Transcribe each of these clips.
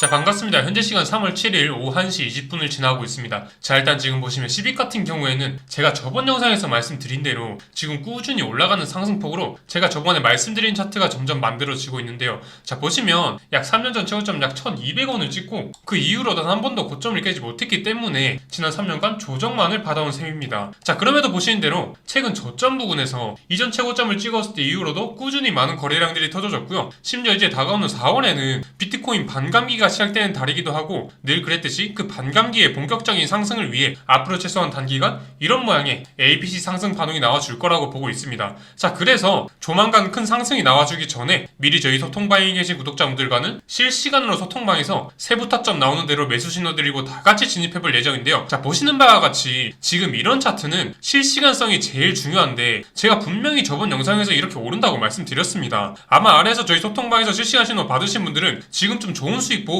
자 반갑습니다. 현재 시간 3월 7일 오후 1시 20분을 지나고 있습니다. 자 일단 지금 보시면 10위 같은 경우에는 제가 저번 영상에서 말씀드린 대로 지금 꾸준히 올라가는 상승폭으로 제가 저번에 말씀드린 차트가 점점 만들어지고 있는데요. 자 보시면 약 3년 전 최고점 약 1200원을 찍고 그 이후로 단 한 번도 고점을 깨지 못했기 때문에 지난 3년간 조정만을 받아온 셈입니다. 자 그럼에도 보시는 대로 최근 저점 부근에서 이전 최고점을 찍었을 때 이후로도 꾸준히 많은 거래량들이 터져졌고요. 심지어 이제 다가오는 4월에는 비트코인 반감기가 시작되는 달이기도 하고 늘 그랬듯이 그 반감기의 본격적인 상승을 위해 앞으로 최소한 단기간 이런 모양의 ABC 상승 반응이 나와줄 거라고 보고 있습니다. 자 그래서 조만간 큰 상승이 나와주기 전에 미리 저희 소통방에 계신 구독자분들과는 실시간으로 소통방에서 세부 타점 나오는 대로 매수 신호 드리고 다 같이 진입해볼 예정인데요. 자 보시는 바와 같이 지금 이런 차트는 실시간성이 제일 중요한데 제가 분명히 저번 영상에서 이렇게 오른다고 말씀드렸습니다. 아마 아래에서 저희 소통방에서 실시간 신호 받으신 분들은 지금 좀 좋은 수익 보고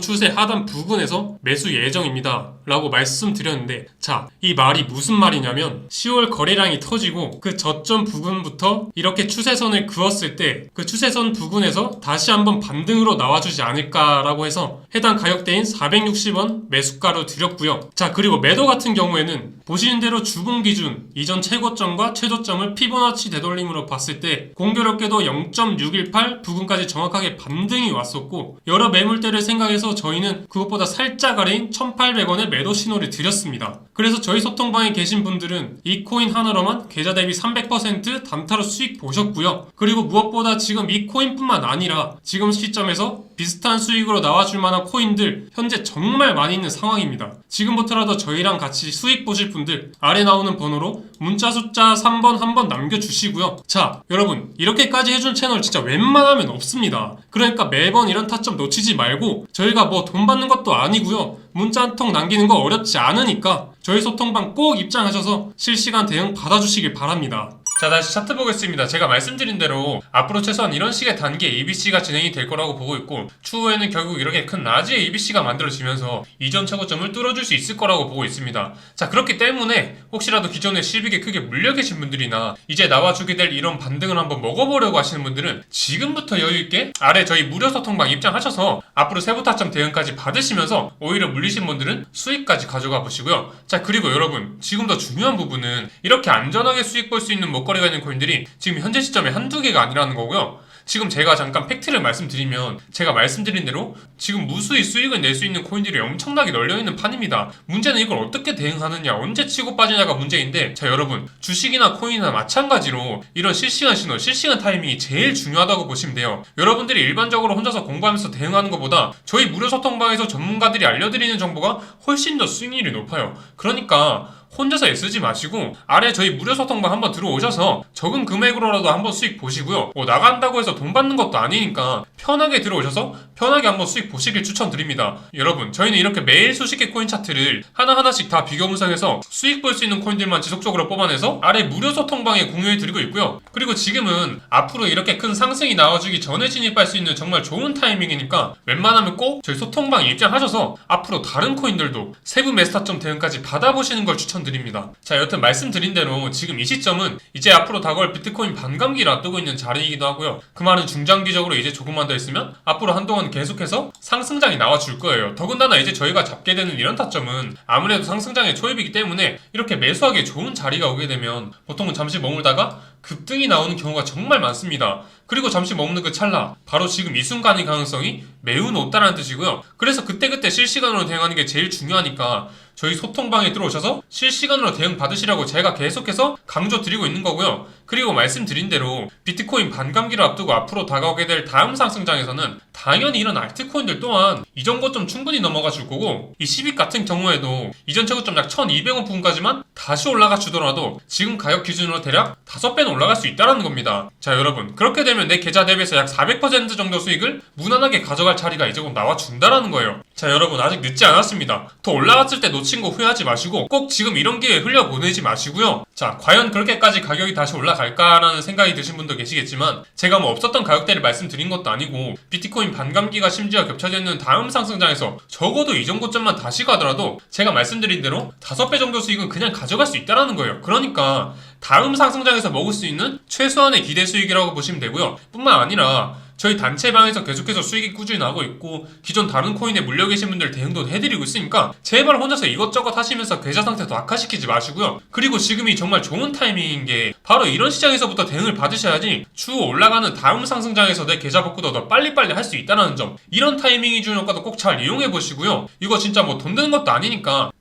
추세 하단 부근에서 매수 예정입니다. 라고 말씀드렸는데 자, 이 말이 무슨 말이냐면 10월 거래량이 터지고 그 저점 부근부터 이렇게 추세선을 그었을 때 그 추세선 부근에서 다시 한번 반등으로 나와주지 않을까라고 해서 해당 가격대인 460원 매수가로 드렸고요. 자, 그리고 매도 같은 경우에는 보시는 대로 주봉 기준 이전 최고점과 최저점을 피보나치 되돌림으로 봤을 때 공교롭게도 0.618 부근까지 정확하게 반등이 왔었고 여러 매물대를 생각해서 저희는 그것보다 살짝 아래인 1,800원의 매도 신호를 드렸습니다. 그래서 저희 소통방에 계신 분들은 이 코인 하나로만 계좌 대비 300% 단타로 수익 보셨고요. 그리고 무엇보다 지금 이 코인뿐만 아니라 지금 시점에서 비슷한 수익으로 나와줄 만한 코인들 현재 정말 많이 있는 상황입니다. 지금부터라도 저희랑 같이 수익 보실 분들 아래 나오는 번호로 문자 숫자 3번 한 번 남겨주시고요. 자, 여러분 이렇게까지 해준 채널 진짜 웬만하면 없습니다. 그러니까 매번 이런 타점 놓치지 말고 저희가 뭐 돈 받는 것도 아니고요. 문자 한 통 남기는 거 어렵지 않으니까 저희 소통방 꼭 입장하셔서 실시간 대응 받아주시길 바랍니다. 자 다시 차트 보겠습니다. 제가 말씀드린 대로 앞으로 최소한 이런 식의 단계 ABC가 진행이 될 거라고 보고 있고 추후에는 결국 이렇게 큰 라지 ABC가 만들어지면서 이전 최고점을 뚫어줄 수 있을 거라고 보고 있습니다. 자 그렇기 때문에 혹시라도 기존에 실빅에 크게 물려 계신 분들이나 이제 나와주게 될 이런 반등을 한번 먹어보려고 하시는 분들은 지금부터 여유 있게 아래 저희 무료 소통방 입장하셔서 앞으로 세부 타점 대응까지 받으시면서 오히려 물리신 분들은 수익까지 가져가 보시고요. 자 그리고 여러분 지금 더 중요한 부분은 이렇게 안전하게 수익 볼 수 있는 먹거리가 있는 코인들이 지금 현재 시점에 한두 개가 아니라는 거고요. 지금 제가 잠깐 팩트를 말씀드리면 제가 말씀드린 대로 지금 무수히 수익을 낼 수 있는 코인들이 엄청나게 널려있는 판입니다. 문제는 이걸 어떻게 대응하느냐, 언제 치고 빠지냐가 문제인데 자 여러분 주식이나 코인이나 마찬가지로 이런 실시간 신호, 실시간 타이밍이 제일 중요하다고 보시면 돼요. 여러분들이 일반적으로 혼자서 공부하면서 대응하는 것보다 저희 무료 소통방에서 전문가들이 알려드리는 정보가 훨씬 더 수익률이 높아요. 그러니까 혼자서 애쓰지 마시고 아래 저희 무료 소통방 한번 들어오셔서 적은 금액으로라도 한번 수익 보시고요. 뭐 나간다고 해서 돈 받는 것도 아니니까 편하게 들어오셔서 편하게 한번 수익 보시길 추천드립니다. 여러분 저희는 이렇게 매일 수십 개 코인 차트를 하나하나씩 다 비교 분석해서 수익 볼 수 있는 코인들만 지속적으로 뽑아내서 아래 무료 소통방에 공유해 드리고 있고요. 그리고 지금은 앞으로 이렇게 큰 상승이 나와주기 전에 진입할 수 있는 정말 좋은 타이밍이니까 웬만하면 꼭 저희 소통방에 입장하셔서 앞으로 다른 코인들도 세부 메스타점 대응까지 받아보시는 걸 추천드립니다. 자 여튼 말씀드린 대로 지금 이 시점은 이제 앞으로 다가올 비트코인 반감기를 앞두고 있는 자리이기도 하고요. 그 말은 중장기적으로 이제 조금만 더 있으면 앞으로 한동안 계속해서 상승장이 나와줄 거예요. 더군다나 이제 저희가 잡게 되는 이런 타점은 아무래도 상승장의 초입이기 때문에 이렇게 매수하기 좋은 자리가 오게 되면 보통은 잠시 머물다가 급등이 나오는 경우가 정말 많습니다. 그리고 잠시 머무는 그 찰나 바로 지금 이 순간의 가능성이 매우 높다는 뜻이고요. 그래서 그때그때 실시간으로 대응하는 게 제일 중요하니까 저희 소통방에 들어오셔서 실시간으로 대응 받으시라고 제가 계속해서 강조 드리고 있는 거고요. 그리고 말씀드린 대로 비트코인 반감기를 앞두고 앞으로 다가오게 될 다음 상승장에서는 당연히 이런 알트코인들 또한 이전 고점 충분히 넘어가 줄 거고 이 시빅 같은 경우에도 이전 최고점 약 1200원 부분까지만 다시 올라가 주더라도 지금 가격 기준으로 대략 5배는 올라갈 수 있다는 겁니다. 자 여러분 그렇게 되면 내 계좌 대비해서 약 400% 정도 수익을 무난하게 가져갈 자리가 이제 곧 나와 준다라는 거예요. 자 여러분 아직 늦지 않았습니다. 더 올라갔을 때 놓친 거 후회하지 마시고 꼭 지금 이런 기회에 흘려보내지 마시고요. 자 과연 그렇게까지 가격이 다시 올라갈까라는 생각이 드신 분도 계시겠지만 제가 뭐 없었던 가격대를 말씀드린 것도 아니고 비트코인 반감기가 심지어 겹쳐져 있는 다음 상승장에서 적어도 이전 고점만 다시 가더라도 제가 말씀드린 대로 5배 정도 수익은 그냥 가져갈 수 있다라는 거예요. 그러니까 다음 상승장에서 먹을 수 있는 최소한의 기대 수익이라고 보시면 되고요. 뿐만 아니라 저희 단체방에서 계속해서 수익이 꾸준히 나고 있고 기존 다른 코인에 물려 계신 분들 대응도 해드리고 있으니까 제발 혼자서 이것저것 하시면서 계좌 상태 도 악화시키지 마시고요. 그리고 지금이 정말 좋은 타이밍인 게 바로 이런 시장에서부터 대응을 받으셔야지 추후 올라가는 다음 상승장에서 내 계좌 복구도 더 빨리빨리 할 수 있다는 점 이런 타이밍이 주는 효과도 꼭 잘 이용해 보시고요. 이거 진짜 뭐 돈 드는 것도 아니니까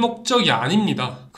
목적이 아닙니다.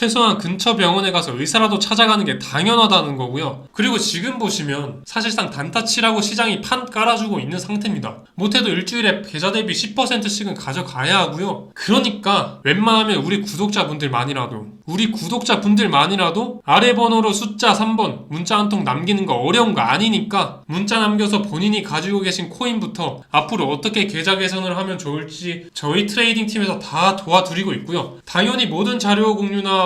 최소한 근처 병원에 가서 의사라도 찾아가는 게 당연하다는 거고요. 그리고 지금 보시면 사실상 단타치라고 시장이 판 깔아주고 있는 상태입니다. 못해도 일주일에 계좌 대비 10%씩은 가져가야 하고요. 그러니까 웬만하면 우리 구독자분들만이라도 우리 구독자분들만이라도 아래 번호로 숫자 3번 문자 한 통 남기는 거 어려운 거 아니니까 문자 남겨서 본인이 가지고 계신 코인부터 앞으로 어떻게 계좌 개선을 하면 좋을지 저희 트레이딩 팀에서 다 도와드리고 있고요. 당연히 모든 자료 공유나